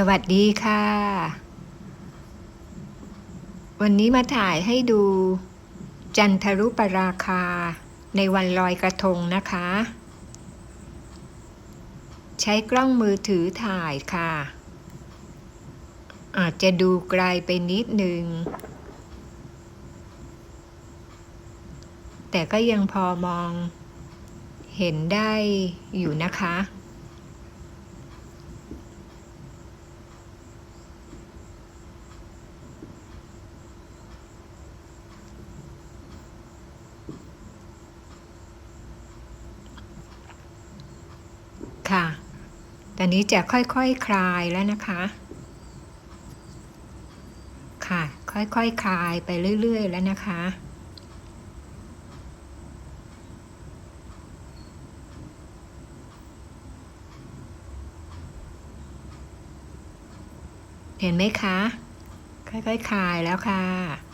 สวัสดีค่ะ วันนี้มาถ่ายให้ดู จันทรุปราคา ในวันลอยกระทงนะคะ ใช้กล้องมือถือถ่ายค่ะ อาจจะดูไกลไปนิดนึง แต่ก็ยังพอมอง เห็นได้อยู่นะคะ ค่ะ ตอนนี้จะค่อยๆคคลายแล้วนะคะ ค่ะ ค่อยๆคคลายไปเรื่อย ๆ แล้วนะคะเห็นไหมคะ ค่อยๆคคลายแล้วค่ะ